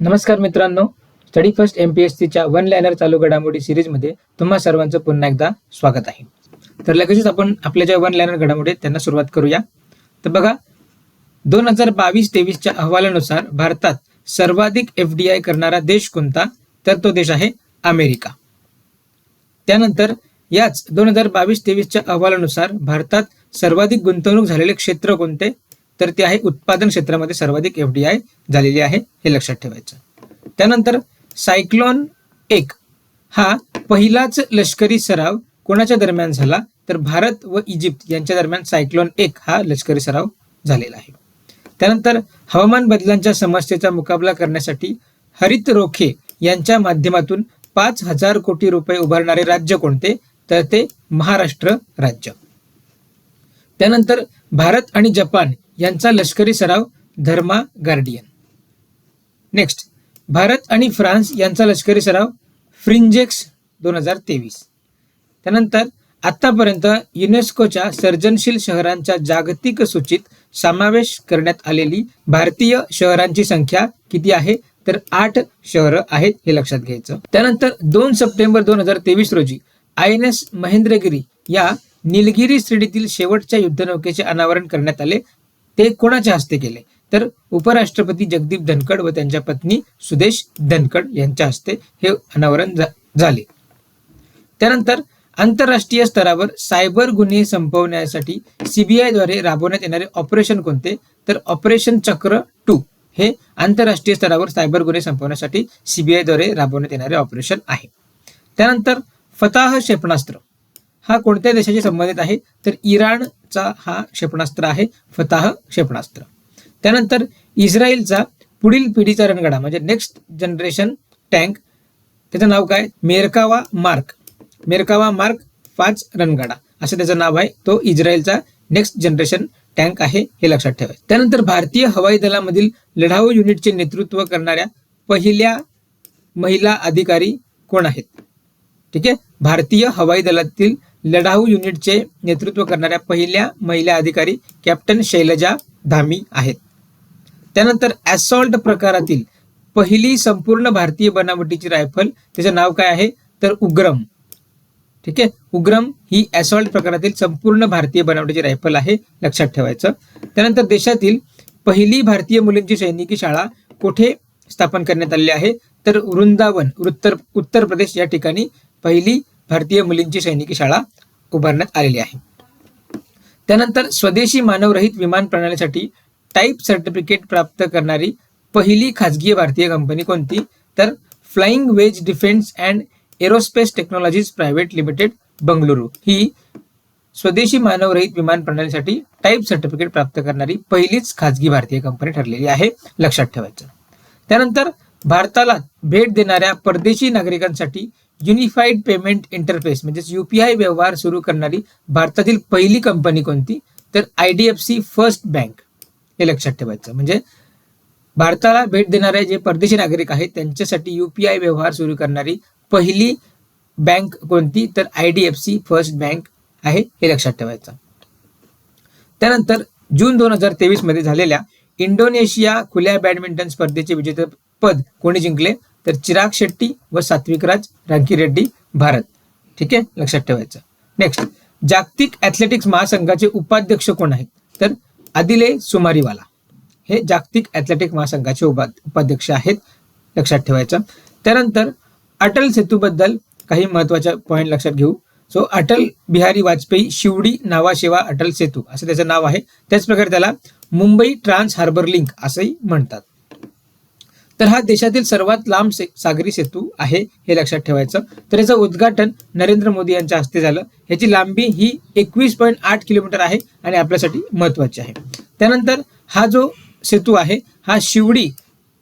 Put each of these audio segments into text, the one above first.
नमस्कार मित्रांनो. Study first M P S सीच्या वन लायनर चालू घडामोडी सिरीजमध्ये तुम्हा सर्वांचं पुन्हा एकदा स्वागत आहे. तर लगेचच आपण आपल्या ज्या वन लायनर घडामोडी त्यांना सुरुवात करूया. तर बघा दोन हजार बावीस तेवीसच्या अहवालानुसार भारतात सर्वाधिक एफ डी आय करणारा देश कोणता? तर तो देश आहे अमेरिका. त्यानंतर याच दोन हजार बावीस तेवीसच्या अहवालानुसार भारतात सर्वाधिक गुंतवणूक झालेले क्षेत्र कोणते? तर ते आहे उत्पादन क्षेत्रामध्ये सर्वाधिक एफ डी आय झालेली आहे हे लक्षात ठेवायचं. त्यानंतर सायक्लॉन एक हा पहिलाच लष्करी सराव कोणाच्या दरम्यान झाला? तर भारत व इजिप्त यांच्या दरम्यान सायक्लॉन एक हा लष्करी सराव झालेला आहे. त्यानंतर हवामान बदलांच्या समस्येचा मुकाबला करण्यासाठी हरित रोखे यांच्या माध्यमातून पाच हजार कोटी रुपये उभारणारे राज्य कोणते? तर ते महाराष्ट्र राज्य. त्यानंतर भारत आणि जपान यांचा लष्करी सराव धर्मा गार्डियन. नेक्स्ट भारत आणि फ्रान्स यांचा लष्करी सराव फ्रिंजेक्स दोन हजार तेवीस. त्यानंतर आतापर्यंत युनेस्कोच्या सर्जनशील शहरांच्या जागतिक सूचीत समावेश करण्यात आलेली भारतीय शहरांची संख्या किती आहे? तर आठ शहरं आहेत हे लक्षात घ्यायचं. त्यानंतर दोन सप्टेंबर दोन हजार तेवीस रोजी आय एन एस महेंद्रगिरी या निलगिरी श्रेणीतील शेवटच्या युद्धनौकेचे अनावरण करण्यात आले. ते कोणाच्या हस्ते केले? तर उपराष्ट्रपती जगदीप धनखड व त्यांच्या पत्नी सुदेश धनखड यांच्या हस्ते हे अनावरण झा- झाले. त्यानंतर आंतरराष्ट्रीय स्तरावर सायबर गुन्हे संपवण्यासाठी सीबीआयद्वारे राबवण्यात येणारे ऑपरेशन कोणते? तर ऑपरेशन चक्र टू हे आंतरराष्ट्रीय स्तरावर सायबर गुन्हे संपवण्यासाठी सीबीआयद्वारे राबवण्यात येणारे ऑपरेशन आहे. त्यानंतर फताह क्षेपणास्त्र. हा कोणत्या देशाशी संबंधित आहे? तर इराणचा हा क्षेपणास्त्र आहे फताह क्षेपणास्त्र. त्यानंतर इस्रायलचा पुढील पिढीचा रणगाडा म्हणजे नेक्स्ट जनरेशन टँक त्याचं नाव काय? मेरकावा मार्क. मेरकावा मार्क पाच रणगाडा. असं त्याचं नाव आहे. तो इस्रायलचा नेक्स्ट जनरेशन टँक आहे हे लक्षात ठेवायचं त्यानंतर भारतीय हवाई दलामधील लढाऊ युनिटचे नेतृत्व करणाऱ्या पहिल्या महिला अधिकारी कोण आहेत? ठीक आहे? भारतीय हवाई दलातील लढाऊ युनिटचे नेतृत्व करणाऱ्या पहिल्या महिला अधिकारी कॅप्टन शैलजा धामी आहेत. त्यानंतर ॲसॉल्ट प्रकारातील पहिली संपूर्ण भारतीय बनावटीची रायफल त्याचं नाव काय आहे? तर उग्रम. ठीक आहे? उग्रम ही ॲसॉल्ट प्रकारातील संपूर्ण भारतीय बनावटीची रायफल आहे लक्षात ठेवायचं. त्यानंतर देशातील पहिली भारतीय मुलींची सैनिकी शाळा कुठे स्थापन करण्यात आलेली आहे? तर वृंदावन उत्तर उत्तर प्रदेश या ठिकाणी पहिली भारतीय मुलींची सैनिकी शाळा उभारण्यात आलेली आहे. त्यानंतर स्वदेशी मानवरहित विमान प्रणालीसाठी टाईप सर्टिफिकेट प्राप्त करणारी पहिली खाजगी भारतीय कंपनी कोणती? तर flying wedge defence and aerospace technologies private limited Bengaluru ही स्वदेशी मानवरहित विमान प्रणालीसाठी टाईप सर्टिफिकेट प्राप्त करणारी पहिलीच खाजगी भारतीय कंपनी ठरलेली आहे. लक्षात ठेवायचं. त्यानंतर भारताला भेट देणाऱ्या परदेशी नागरिकांसाठी युनिफाईड पेमेंट इंटरफेस म्हणजेच युपीआय व्यवहार सुरू करणारी भारतातील पहिली कंपनी कोणती? तर I D F C first bank हे लक्षात ठेवायचं. म्हणजे भारताला भेट देणारे जे परदेशी नागरिक आहेत त्यांच्यासाठी युपीआय व्यवहार सुरू करणारी पहिली बँक कोणती? तर I D F C first bank आहे. हे लक्षात ठेवायचं. त्यानंतर जून दोन हजार तेवीसमध्ये झालेल्या इंडोनेशिया खुल्या बॅडमिंटन स्पर्धेचे विजेतेपद कोणी जिंकले? तर चिराग शेट्टी व सात्विक राज रांकीरेड्डी भारत. ठीक आहे? लक्षात ठेवायचं. नेक्स्ट जागतिक ॲथलेटिक्स महासंघाचे उपाध्यक्ष कोण आहेत? तर आदिले सुमारीवाला. हे जागतिक ॲथलेटिक महासंघाचे उपा उपाध्यक्ष आहेत. लक्षात ठेवायचं. त्यानंतर अटल सेतूबद्दल काही महत्त्वाच्या पॉईंट लक्षात घेऊ. सो अटल बिहारी वाजपेयी शिवडी नावाशेवा अटल सेतू असं त्याचं नाव आहे. त्याचप्रकारे त्याला मुंबई ट्रान्स हार्बर लिंक असंही म्हणतात. तर हा देशातील सर्वात लांब से सागरी सेतू आहे हे लक्षात ठेवायचं. तर याचं उद्घाटन नरेंद्र मोदी यांच्या हस्ते झालं. याची लांबी ही एकवीस पॉईंट आठ किलोमीटर आहे आणि आपल्यासाठी महत्वाची आहे. त्यानंतर हा जो सेतू आहे हा शिवडी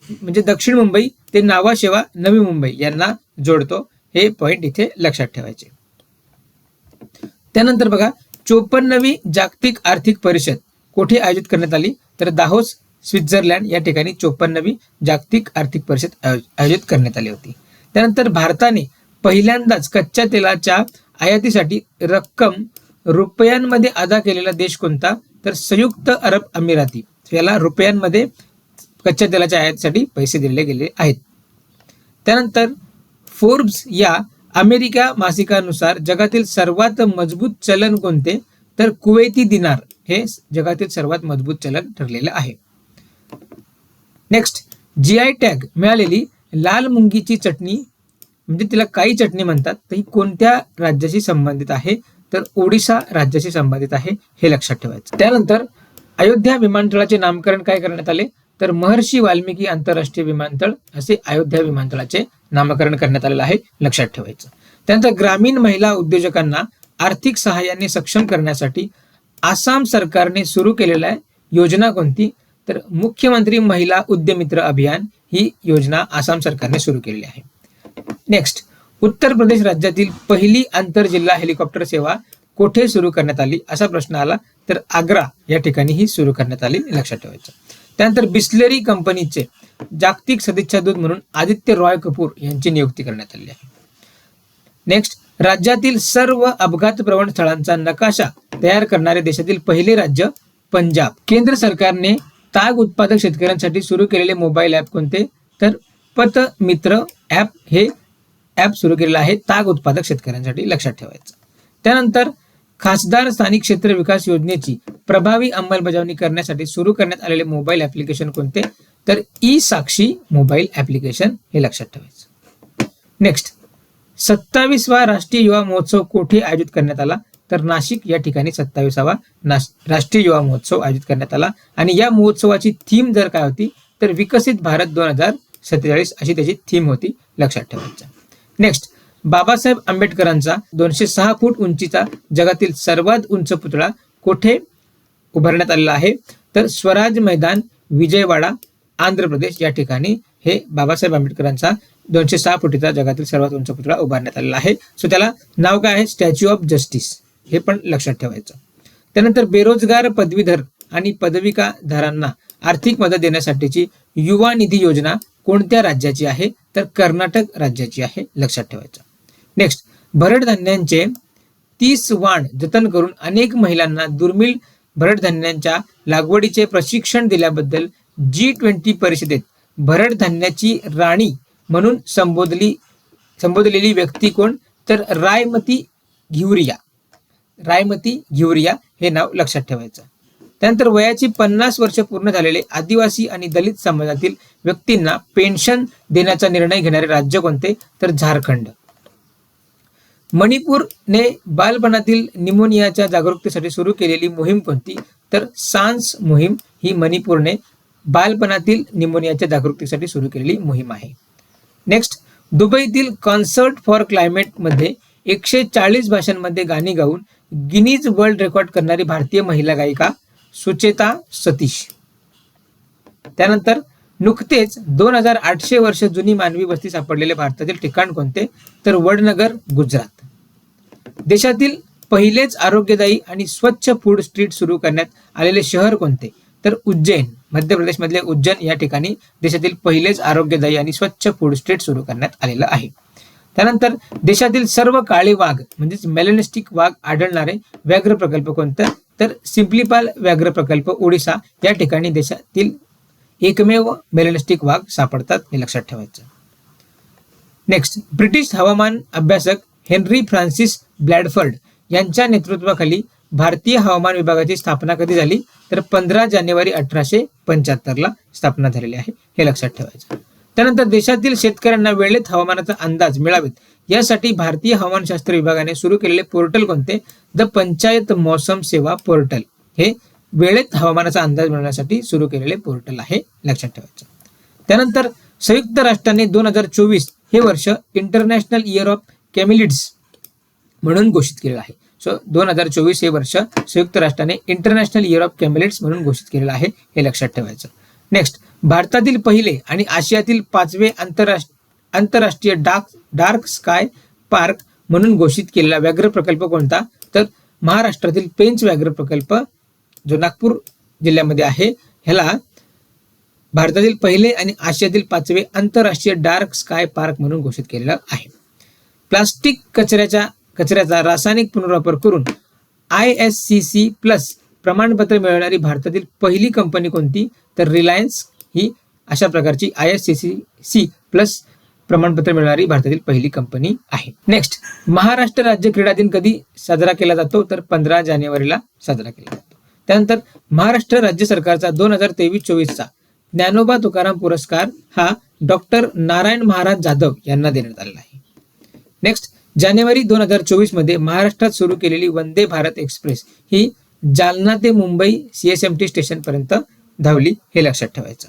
म्हणजे दक्षिण मुंबई ते नावाशेवा नवी मुंबई यांना जोडतो. हे पॉईंट इथे लक्षात ठेवायचे. त्यानंतर बघा चोपन्नवी जागतिक आर्थिक परिषद कोठे आयोजित करण्यात आली? तर दाहोस स्वित्झर्लंड या ठिकाणी चोपन्नवी जागतिक आर्थिक परिषद आयोजित करण्यात आली होती. त्यानंतर भारताने पहिल्यांदाच कच्च्या तेलाच्या आयातीसाठी रक्कम रुपयांमध्ये अदा केलेला देश कोणता? तर संयुक्त अरब अमिराती. याला रुपयांमध्ये कच्च्या तेलाच्या आयातीसाठी पैसे दिले गेले आहेत. त्यानंतर फोर्ब्स या अमेरिका मासिकानुसार जगातील सर्वात मजबूत चलन कोणते? तर कुवेती दिनार हे जगातील सर्वात मजबूत चलन ठरलेलं आहे. नेक्स्ट जी आय टॅग मिळालेली लाल मुंगीची चटणी म्हणजे तिला काही चटणी म्हणतात तर ही कोणत्या राज्याशी संबंधित आहे? तर ओडिशा राज्याशी संबंधित आहे हे लक्षात ठेवायचं. त्यानंतर अयोध्या विमानतळाचे नामकरण काय करण्यात आले? तर महर्षी वाल्मिकी आंतरराष्ट्रीय विमानतळ असे अयोध्या विमानतळाचे नामकरण करण्यात आलेलं आहे लक्षात ठेवायचं. त्यानंतर ग्रामीण महिला उद्योजकांना आर्थिक सहाय्याने सक्षम करण्यासाठी आसाम सरकारने सुरू केलेल्या योजना कोणती? तर मुख्यमंत्री महिला उद्यमित्र अभियान ही योजना आसाम सरकारने सुरू केलेली आहे. नेक्स्ट उत्तर प्रदेश राज्यातील पहिली आंतरजिल्हा हेलिकॉप्टर सेवा कोठे सुरू करण्यात आली असा प्रश्न आला तर आग्रा या ठिकाणी ही सुरू करण्यात आली लक्षात ठेवायचं. त्यानंतर बिस्लेरी कंपनीचे जागतिक सदिच्छा दूत म्हणून आदित्य रॉय कपूर यांची नियुक्ती करण्यात आली आहे. नेक्स्ट राज्यातील सर्व अपघात प्रवण स्थळांचा नकाशा तयार करणारे देशातील पहिले राज्य पंजाब. केंद्र सरकारने ताग उत्पादक शेतकऱ्यांसाठी सुरू केलेले मोबाईल ॲप कोणते? तर पत मित्र ॲप हे ॲप सुरू केलेलं आहे ताग उत्पादक शेतकऱ्यांसाठी लक्षात ठेवायचं. त्यानंतर खासदार स्थानिक क्षेत्र विकास योजनेची प्रभावी अंमलबजावणी करण्यासाठी सुरू करण्यात आलेले मोबाईल ऍप्लिकेशन कोणते? तर ई साक्षी मोबाईल ऍप्लिकेशन हे लक्षात ठेवायचं. नेक्स्ट सत्तावीसवा राष्ट्रीय युवा महोत्सव कोठे आयोजित करण्यात आला? तर नाशिक या ठिकाणी सत्तावीसावा राष्ट्रीय युवा महोत्सव आयोजित करण्यात आला. आणि या महोत्सवाची थीम जर काय होती तर विकसित भारत दोन हजार सत्तेचाळीस अशी त्याची थीम होती. लक्षात ठेवायचं नेक्स्ट बाबासाहेब आंबेडकरांचा दोनशे सहा फूट उंचीचा जगातील सर्वात उंच पुतळा कोठे उभारण्यात आलेला आहे? तर स्वराज मैदान विजयवाडा आंध्र प्रदेश या ठिकाणी हे बाबासाहेब आंबेडकरांचा दोनशे सहा फुटीचा जगातील सर्वात उंच पुतळा उभारण्यात आलेला आहे. सो त्याला नाव काय आहे? स्टॅच्यू ऑफ जस्टिस हे पण लक्षात ठेवायचं. त्यानंतर बेरोजगार पदवीधर आणि पदविकाधरांना आर्थिक मदत देण्यासाठीची युवा निधी योजना कोणत्या राज्याची आहे? तर कर्नाटक राज्याची आहे लक्षात ठेवायचं. नेक्स्ट भरडधान्यांचे तीस वाण जतन करून अनेक महिलांना दुर्मिळ भरडधान्यांच्या लागवडीचे प्रशिक्षण दिल्याबद्दल जी ट्वेंटी परिषदेत भरडधान्याची राणी म्हणून संबोधली संबोधलेली व्यक्ती कोण? तर रायमती घिवरिया रायमती घिवरिया हे नाव लक्षात ठेवायचं. त्यानंतर वयाची पन्नास वर्ष पूर्ण झालेले आदिवासी आणि दलित समाजातील व्यक्तींना पेन्शन देण्याचा निर्णय घेणारे राज्य कोणते? तर झारखंड. मणिपूरने बालपणातील निमोनियाच्या जागरूकतेसाठी सुरू केलेली मोहीम कोणती? तर सांस मोहीम ही मणिपूरने बालपणातील निमोनियाच्या जागरूकतेसाठी सुरू केलेली मोहीम आहे. नेक्स्ट दुबईतील कॉन्सर्ट फॉर क्लायमेटमध्ये एकशे चाळीस भाषांमध्ये गाणी गाऊन गिनीज वर्ल्ड रेकॉर्ड करणारी भारतीय महिला गायिका सुचेता सतीश. त्यानंतर नुकतेच दोन हजार आठशे वर्ष जुनी मानवी वस्ती सापडलेले भारतातील ठिकाण कोणते? तर वडनगर गुजरात. देशातील पहिलेच आरोग्यदायी आणि स्वच्छ फूड स्ट्रीट सुरू करण्यात आलेले शहर कोणते? तर उज्जैन मध्य प्रदेशमधले उज्जैन या ठिकाणी देशातील पहिलेच आरोग्यदायी आणि स्वच्छ फूड स्ट्रीट सुरू करण्यात आलेलं आहे. त्यानंतर देशातील सर्व काळे वाघ म्हणजेच मेलेनिस्टिक वाघ आढळणारे व्याघ्र प्रकल्प कोणता? तर सिम्प्लिपाल व्याघ्र प्रकल्प ओडिसा या ठिकाणी देशातील एकमेव मेलेनिस्टिक वाघ सापडतात हे लक्षात ठेवायचं. नेक्स्ट ब्रिटिश हवामान अभ्यासक हेनरी फ्रान्सिस ब्लॅडफर्ड यांच्या नेतृत्वाखाली भारतीय हवामान विभागाची स्थापना कधी झाली? तर पंधरा जानेवारी अठराशे पंच्याहत्तरला स्थापना झालेली आहे हे लक्षात ठेवायचं. त्यानंतर देशातील शेतकऱ्यांना वेळेत हवामानाचा अंदाज मिळावेत. यासाठी भारतीय हवामानशास्त्र विभागाने सुरू केलेले पोर्टल कोणते? द पंचायत मौसम सेवा पोर्टल. हे वेळेत हवामानाचा अंदाज मिळवण्यासाठी सुरू केलेले पोर्टल आहे. लक्षात ठेवायचं. त्यानंतर संयुक्त राष्ट्राने दोन हजार चोवीस हे वर्ष इंटरनॅशनल इयर ऑफ कॅमिलिड्स म्हणून घोषित केलेलं आहे. सो दोन हजार चोवीस हे वर्ष संयुक्त राष्ट्राने इंटरनॅशनल इयर ऑफ कॅमिलिड्स म्हणून घोषित केलेलं आहे. हे लक्षात ठेवायचं. नेक्स्ट भारतातील पहिले आणि आशियातील पाचवे आंतरराष्ट्रीय आंतरराष्ट्रीय डार्क डार्क स्काय पार्क म्हणून घोषित केलेला व्याघ्र प्रकल्प कोणता? तर महाराष्ट्रातील पेंच व्याघ्र प्रकल्प जो नागपूर जिल्ह्यामध्ये आहे ह्याला भारतातील पहिले आणि आशियातील पाचवे आंतरराष्ट्रीय डार्क स्काय पार्क म्हणून घोषित केलेलं आहे. प्लास्टिक कचऱ्याच्या कचऱ्याचा रासायनिक पुनर्वापर करून I S C C plus प्रमाणपत्र मिळवणारी भारतातील पहिली कंपनी कोणती? तर रिलायन्स ही अशा प्रकारची I S C C C plus प्रमाणपत्र मिळणारी भारतातील पहिली कंपनी आहे. नेक्स्ट महाराष्ट्र राज्य क्रीडा दिन कधी साजरा केला जातो? तर पंधरा जानेवारीला साजरा केला जातो. त्यानंतर महाराष्ट्र राज्य सरकारचा दोन हजार तेवीस चोवीसचा ज्ञानोबा तुकाराम पुरस्कार हा डॉक्टर नारायण महाराज जाधव यांना देण्यात आलेला आहे. नेक्स्ट जानेवारी दोन हजार चोवीसमध्ये महाराष्ट्रात सुरू केलेली वंदे भारत एक्सप्रेस ही जालना ते मुंबई सीएसएमटी स्टेशन पर्यंत धावली हे लक्षात ठेवायचं.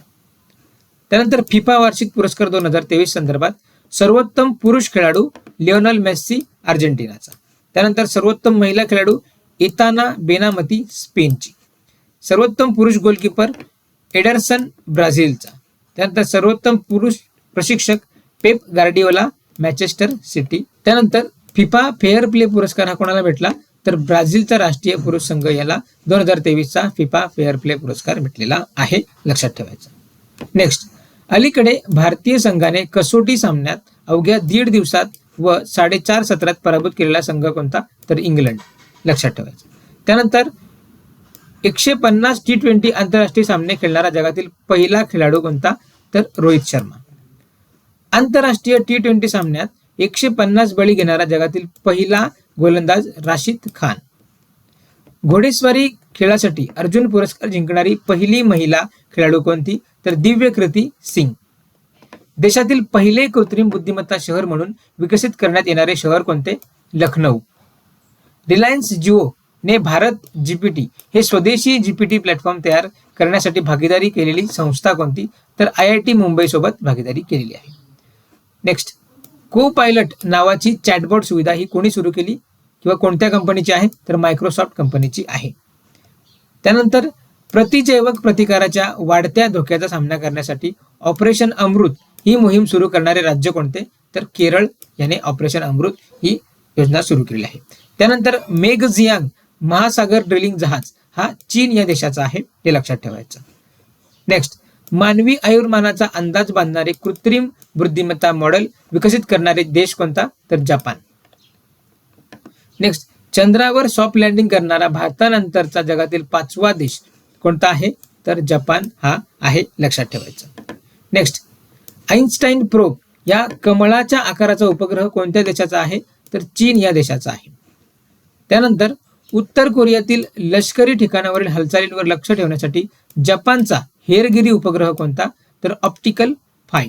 त्यानंतर फिफा वार्षिक पुरस्कार दोन हजार तेवीस संदर्भात सर्वोत्तम पुरुष खेळाडू लिओनल मेस्सी अर्जेंटिनाचा. त्यानंतर सर्वोत्तम महिला खेळाडू इताना बेनामती स्पेनची. सर्वोत्तम पुरुष गोलकीपर एडरसन ब्राझीलचा. त्यानंतर सर्वोत्तम पुरुष प्रशिक्षक पेप गार्डिओला मॅचेस्टर सिटी. त्यानंतर फिफा फेअर प्ले पुरस्कार हा कोणाला भेटला? तर ब्राझीलचा राष्ट्रीय पुरुष संघ याला दोन हजार तेवीसचा फिफा फेअर प्ले पुरस्कार भेटलेला आहे लक्षात ठेवायचं. नेक्स्ट. अलीकडे भारतीय संघाने कसोटी सामन्यात अवघ्या दीड दिवसात व साडेचार सत्रात पराभूत केलेला संघ कोणता? तर इंग्लंड. लक्षात ठेवायचं. त्यानंतर एकशे पन्नास टी ट्वेंटी आंतरराष्ट्रीय सामने खेळणारा जगातील पहिला खेळाडू कोणता? तर रोहित शर्मा. आंतरराष्ट्रीय टी ट्वेंटी सामन्यात एकशे पन्नास बळी घेणारा जगातील पहिला गोलंदाज राशिद खान. घोडेस्वारी खेळासाठी अर्जुन पुरस्कार जिंकणारी पहिली महिला खेळाडू कोणती? तर दिव्य कृती सिंग. देशातील पहिले कृत्रिम बुद्धिमत्ता शहर म्हणून विकसित करण्यात येणारे शहर कोणते? लखनौ. रिलायन्स जिओ ने भारत जीपीटी हे स्वदेशी जीपीटी प्लॅटफॉर्म तयार करण्यासाठी भागीदारी केलेली संस्था कोणती? तर आय आय टी मुंबई सोबत भागीदारी केलेली आहे. नेक्स्ट को पायलट नावाची चॅटबॉट सुविधा ही कोणी सुरू केली? किंवा कोणत्या कंपनीची आहे? तर मायक्रोसॉफ्ट कंपनीची आहे. त्यानंतर प्रतिजैवक प्रतिकाराच्या वाढत्या धोक्याचा सामना करण्यासाठी ऑपरेशन अमृत ही मोहीम सुरू करणारे राज्य कोणते? तर केरळ याने ऑपरेशन अमृत ही योजना सुरू केलेली आहे. त्यानंतर मेघझियांग महासागर ड्रिलिंग जहाज हा चीन या देशाचा आहे हे लक्षात ठेवायचं. नेक्स्ट मानवी आयुर्मानाचा अंदाज बांधणारे कृत्रिम बुद्धिमत्ता मॉडेल विकसित करणारे देश कोणता? तर जपान. नेक्स्ट चंद्रावर सॉफ्ट लँडिंग करणारा भारतानंतरचा जगातील पाचवा देश कोणता आहे? तर जपान हा आहे लक्षात ठेवायचं. नेक्स्ट आईन्स्टाईन प्रोब या कमळाच्या आकाराचा उपग्रह कोणत्या देशाचा आहे? तर चीन या देशाचा आहे. त्यानंतर उत्तर कोरियातील लष्करी ठिकाणावरील हालचालींवर लक्ष ठेवण्यासाठी जपानचा हेरगिरी उपग्रह कोणता? तर ऑप्टिकल फाय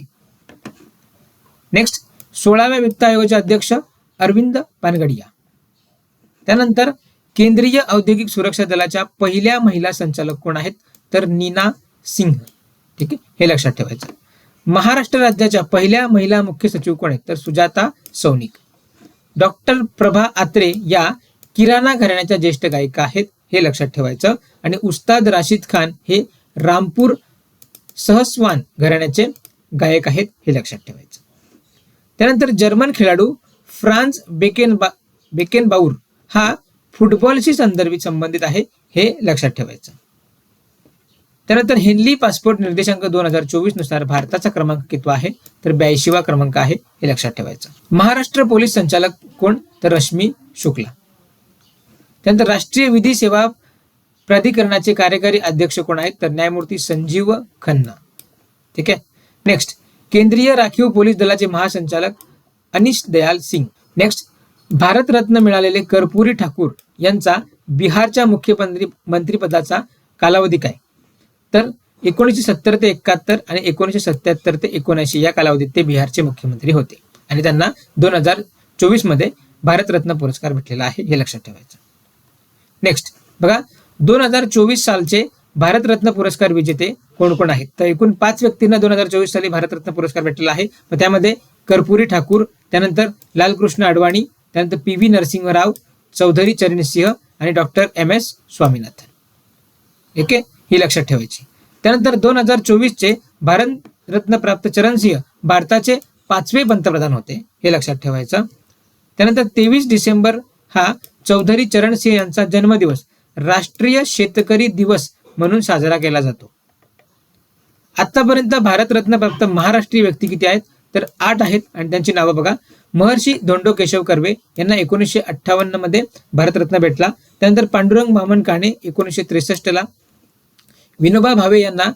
नेक्स्ट सोळाव्या वित्त आयोगाचे अध्यक्ष अरविंद पानगडिया. त्यानंतर केंद्रीय औद्योगिक सुरक्षा दलाच्या पहिल्या महिला संचालक कोण आहेत? तर नीना सिंह. ठीक आहे? हे लक्षात ठेवायचं. महाराष्ट्र राज्याच्या पहिल्या महिला मुख्य सचिव कोण आहेत? तर सुजाता सौनिक. डॉक्टर प्रभा आत्रे या किराणा घराण्याच्या ज्येष्ठ गायिका आहेत हे लक्षात ठेवायचं. आणि उस्ताद राशीद खान हे रामपूर सहस्वान घराण्याचे गायक आहेत हे लक्षात ठेवायचं. त्यानंतर जर्मन खेळाडू फ्रान्स बेकेन बा बेकेन बाऊर हा फुटबॉलशी संदर्भित संबंधित आहे हे लक्षात ठेवायचं. त्यानंतर हेनली पासपोर्ट निर्देशांक दोन हजार चोवीसनुसार भारताचा क्रमांक कितवा आहे? तर ब्याऐंशीवा क्रमांक आहे हे लक्षात ठेवायचं. महाराष्ट्र पोलीस संचालक कोण? तर रश्मी शुक्ला. त्यानंतर राष्ट्रीय विधी सेवा प्राधिकरणाचे कार्यकारी अध्यक्ष कोण आहेत? तर न्यायमूर्ती संजीव खन्ना. ठीक आहे? नेक्स्ट केंद्रीय राखीव पोलीस दलाचे महासंचालक अनिश दयाल सिंग. नेक्स्ट भारतरत्न मिळालेले कर्पुरी ठाकूर यांचा बिहारच्या मुख्यमंत्री मंत्रिपदाचा कालावधी काय? तर एकोणीसशे सत्तर ते एकाहत्तर आणि एकोणीसशे सत्याहत्तर ते एकोणऐंशी या कालावधीत ते बिहारचे मुख्यमंत्री होते. आणि त्यांना दोन हजार चोवीसमध्ये भारतरत्न पुरस्कार भेटलेला आहे हे लक्षात ठेवायचं. नेक्स्ट बघा दोन हजार चोवीस सालचे भारतरत्न पुरस्कार विजेते कोण कोण आहेत? तर एकूण पाच व्यक्तींना दोन हजार चोवीस साली भारतरत्न पुरस्कार भेटलेला आहे. मग त्यामध्ये कर्पुरी ठाकूर त्यानंतर लालकृष्ण अडवाणी त्यानंतर पी व्ही नरसिंहराव चौधरी चरणसिंह आणि doctor M S Swaminathan. Okay? ही लक्षात ठेवायची. त्यानंतर दोन हजार चोवीसचे भारतरत्न प्राप्त चरणसिंह भारताचे पाचवे पंतप्रधान होते हे लक्षात ठेवायचं. त्यानंतर तेवीस डिसेंबर हा चौधरी चरणसिंह यांचा जन्मदिवस राष्ट्रीय शेतकरी दिवस म्हणून साजरा केला जातो. आतापर्यंत भारतरत्न प्राप्त महाराष्ट्रीय व्यक्ती किती आहेत? तर आठ आहेत आणि त्यांची नावं बघा. महर्षी धोंडो केशव कर्वे यांना एकोणीसशे अठ्ठावन्नमध्ये भारतरत्न भेटला. त्यानंतर पांडुरंग मामन काणे एकोणीसशे त्रेसष्ट ला विनोबा भावे यांना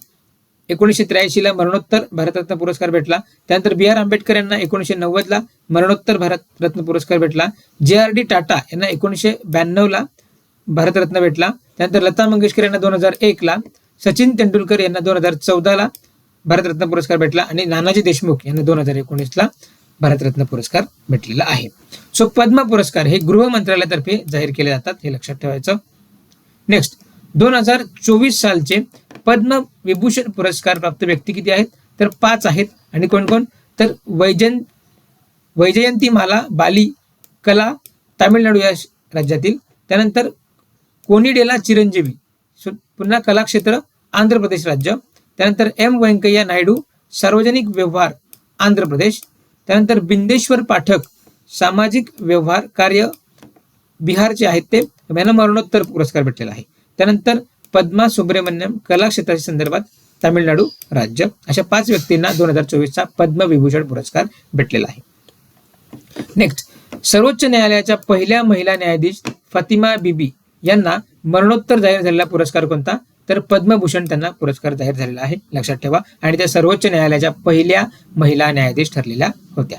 एकोणीसशे त्र्याऐंशीला मरणोत्तर भारतरत्न पुरस्कार भेटला. त्यानंतर बी आर आंबेडकर यांना एकोणीसशे नव्वदला मरणोत्तर भारतरत्न पुरस्कार भेटला. जे आर डी टाटा यांना एकोणीसशे ब्याण्णवला भारतरत्न भेटला. त्यानंतर लता मंगेशकर यांना दोन हजार एकला. सचिन तेंडुलकर यांना दोन हजार चौदाला भारतरत्न पुरस्कार भेटला. आणि नानाजी देशमुख यांना दोन हजार एकोणीसला भारतरत्न पुरस्कार भेटलेला आहे. सो पद्म पुरस्कार हे गृह मंत्रालयातर्फे जाहीर केले जातात हे लक्षात ठेवायचं. नेक्स्ट दोन हजार चोवीस सालचे पद्म विभूषण पुरस्कार प्राप्त व्यक्ती किती आहेत? तर पाच आहेत. आणि कोण कोण? तर वैजन वैजयंती माला बाली कला तामिळनाडू या राज्यातील. त्यानंतर कोनिडेला चिरंजीवी सो पुन्हा कलाक्षेत्र आंध्र प्रदेश राज्य. त्यानंतर एम व्यंकय्या नायडू सार्वजनिक व्यवहार आंध्र प्रदेश. त्यानंतर बिंदेश्वर पाठक सामाजिक व्यवहार कार्य बिहारचे आहेत ते यांना मरणोत्तर पुरस्कार भेटलेला आहे. त्यानंतर पद्मा सुब्रमण्यम कला क्षेत्राच्या संदर्भात तामिळनाडू राज्य. अशा पाच व्यक्तींना दोन हजार चोवीसचा पद्मविभूषण पुरस्कार भेटलेला आहे. नेक्स्ट सर्वोच्च न्यायालयाच्या पहिल्या महिला न्यायाधीश फातिमा बीबी यांना मरणोत्तर जाहीर झालेला पुरस्कार कोणता? तर पद्मभूषण त्यांना पुरस्कार जाहीर झालेला आहे. लक्षात ठेवा. आणि त्या सर्वोच्च न्यायालयाच्या पहिल्या महिला न्यायाधीश ठरलेल्या होत्या.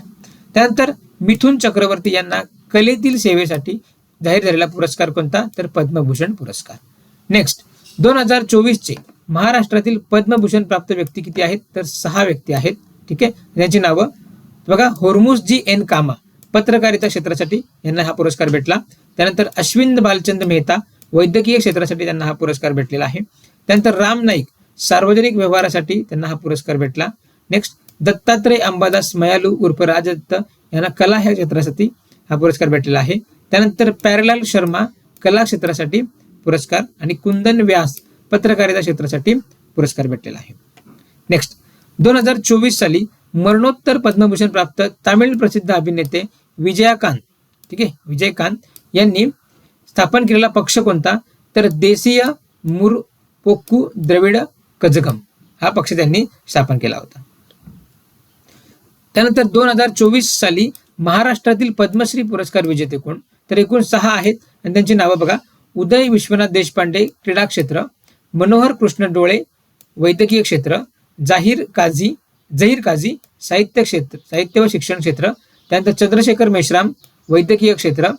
त्यानंतर मिथुन चक्रवर्ती यांना कलेतील सेवेसाठी जाहीर झालेला पुरस्कार कोणता? तर पद्मभूषण पुरस्कार. नेक्स्ट दोन हजार चोवीसचे महाराष्ट्रातील पद्मभूषण प्राप्त व्यक्ती किती आहेत? तर सहा व्यक्ती आहेत. ठीक आहे? त्यांची नावं. बघा होर्मुसजी एन कामा पत्रकारिता क्षेत्रासाठी यांना हा पुरस्कार भेटला. त्यानंतर अश्विन बालचंद मेहता वैद्यकीय क्षेत्रासाठी त्यांना हा पुरस्कार भेटलेला आहे. त्यानंतर राम नाईक सार्वजनिक व्यवहारासाठी त्यांना हा पुरस्कार भेटला. नेक्स्ट दत्तात्रय अंबादास मयालू उर्फ राजदत्त यांना कला ह्या क्षेत्रासाठी हा पुरस्कार भेटलेला आहे. त्यानंतर पॅरलाल शर्मा कला क्षेत्रासाठी पुरस्कार आणि कुंदन व्यास पत्रकारिता क्षेत्रासाठी पुरस्कार भेटलेला आहे. नेक्स्ट दोन हजार चोवीस साली मरणोत्तर पद्मभूषण प्राप्त तामिळ प्रसिद्ध अभिनेते विजयाकांत ठीक आहे विजयकांत यांनी स्थापन केलेला पक्ष कोणता? तर देशीय मुरपोक्कू द्रविड कजगम हा पक्ष त्यांनी स्थापन केला होता. त्यानंतर दोन हजार चोवीस साली महाराष्ट्रातील पद्मश्री पुरस्कार विजेते कोण? तर एकूण सहा आहेत आणि त्यांची नावं बघा. उदय विश्वनाथ देशपांडे क्रीडा क्षेत्र. मनोहर कृष्ण डोळे वैद्यकीय क्षेत्र. जाहीर काझी जहीर काझी साहित्य क्षेत्र साहित्य व शिक्षण क्षेत्र. त्यानंतर चंद्रशेखर मेश्राम वैद्यकीय क्षेत्र.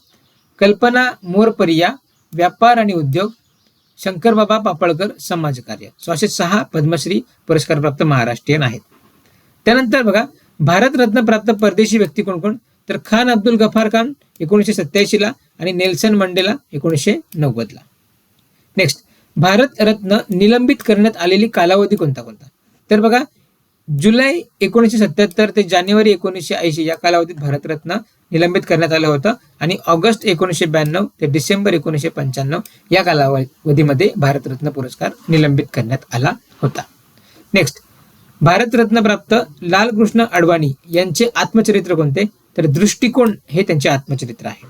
कल्पना मोरपरिया व्यापार आणि उद्योग शंकरबाबा पापळकर समाजकार्य सो असे सहा पद्मश्री पुरस्कार प्राप्त महाराष्ट्रीयन आहेत. त्यानंतर बघा भारतरत्न प्राप्त परदेशी व्यक्ती कोण कोण? तर खान अब्दुल गफार खान एकोणीसशे सत्याऐंशीला आणि नेल्सन मंडेला एकोणीसशे नव्वदला. नेक्स्ट भारतरत्न निलंबित करण्यात आलेली कालावधी कोणता कोणता? तर बघा जुलै एकोणीसशे सत्याहत्तर ते जानेवारी एकोणीसशे ऐंशी या कालावधीत भारतरत्न निलंबित करण्यात आलं होतं. आणि ऑगस्ट एकोणीसशे ब्याण्णव ते डिसेंबर एकोणीसशे पंच्याण्णव या कालावधीमध्ये भारतरत्न पुरस्कार निलंबित करण्यात आला होता. नेक्स्ट भारतरत्न प्राप्त लालकृष्ण अडवाणी यांचे आत्मचरित्र कोणते? तर दृष्टिकोन हे त्यांचे आत्मचरित्र आहे.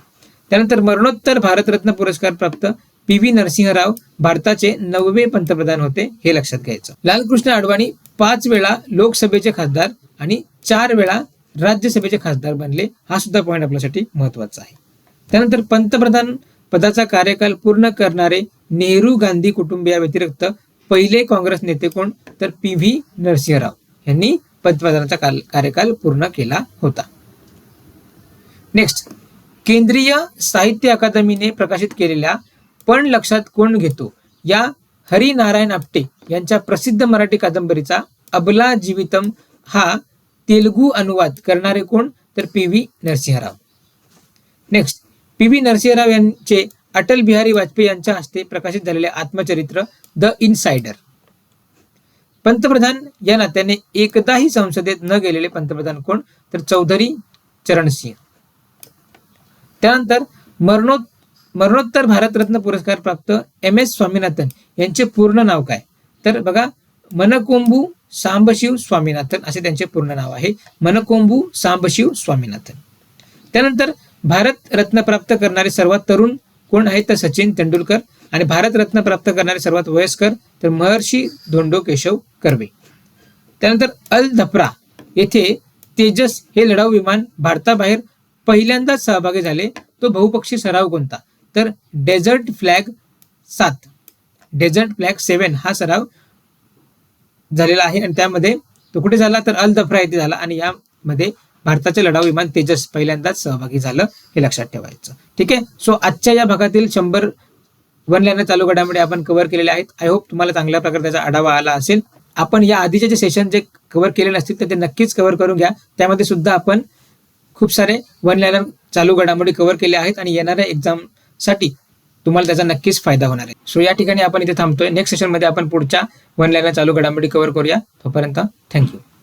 त्यानंतर मरणोत्तर भारतरत्न पुरस्कार प्राप्त पी व्ही नरसिंहराव भारताचे नववे पंतप्रधान होते हे लक्षात घ्यायचं. लालकृष्ण अडवाणी पाच वेळा लोकसभेचे खासदार आणि चार वेळा राज्यसभेचे खासदार बनले हा सुद्धा पॉईंट आपल्यासाठी महत्त्वाचा आहे. त्यानंतर पंतप्रधान पदाचा कार्यकाल पूर्ण करणारे नेहरू गांधी कुटुंबिया पहिले काँग्रेस नेते कोण? तर पी व्ही नरसिंहराव यांनी पंतप्रधानाचा कार्यकाल पूर्ण केला होता. नेक्स्ट केंद्रीय साहित्य अकादमीने प्रकाशित केलेल्या पण लक्षात कोण घेतो? या हरिनारायण आपटे यांच्या प्रसिद्ध मराठी कादंबरीचा अबला जीवितम हा तेलुगू अनुवाद करणारे कोण? तर P V Narasimha Rao. Next P V Narasimha Rao यांचे अटल बिहारी वाजपेयी यांच्या हस्ते प्रकाशित झालेले आत्मचरित्र द इनसायडर पंतप्रधान या नात्याने एकदाही संसदेत न गेलेले पंतप्रधान कोण? तर चौधरी चरणसिंह. त्यानंतर मरणोत मरणोत्तर भारतरत्न पुरस्कार प्राप्त एम एस स्वामीनाथन. यांचे पूर्ण नाव काय? तर बघा मनकोंबू सांबशिव स्वामीनाथन असे त्यांचे पूर्ण नाव आहे. मनकोंबू सांबशिव स्वामीनाथन. त्यानंतर भारतरत्न प्राप्त करणारे सर्वात तरुण कोण आहेत? तर सचिन तेंडुलकर. आणि भारतरत्न प्राप्त करणारे सर्वात वयस्कर तर महर्षी धोंडो केशव कर्वे. त्यानंतर अल धपरा. येथे तेजस हे लढाऊ विमान भारताबाहेर पहिल्यांदाच सहभागी झाले. तो बहुपक्षी सराव कोणता? तर डेझर्ट फ्लॅग सात. डेझर्ट फ्लॅग सेवन हा सराव झालेला आहे. आणि त्यामध्ये तो कुठे झाला? तर अल दफ्रा येथे झाला. आणि यामध्ये भारताचे लढाऊ विमान तेजस पहिल्यांदाच सहभागी झालं हे लक्षात ठेवायचं. ठीक आहे? सो आजच्या या भागातील शंभर वन लाईनर चालू घडामोडी आपण कव्हर केलेले आहेत. आय होप तुम्हाला चांगल्या प्रकारे त्याचा आढावा आला असेल. आपण या आधीचे जे सेशन जे कव्हर केलेले नसतील तर ते नक्कीच कव्हर करून घ्या. त्यामध्ये सुद्धा आपण खूप सारे वन लाईनर चालू घडामोडी कव्हर केले आहेत. आणि येणाऱ्या एक्झाम साठी तुम्हाला त्याचा नक्कीच फायदा होणार आहे. सो या ठिकाणी आपण इथे थांबतोय. नेक्स्ट सेशनमध्ये आपण पुढच्या वन लाईनला चालू घडामोडी कव्हर करूया. तोपर्यंत थँक्यू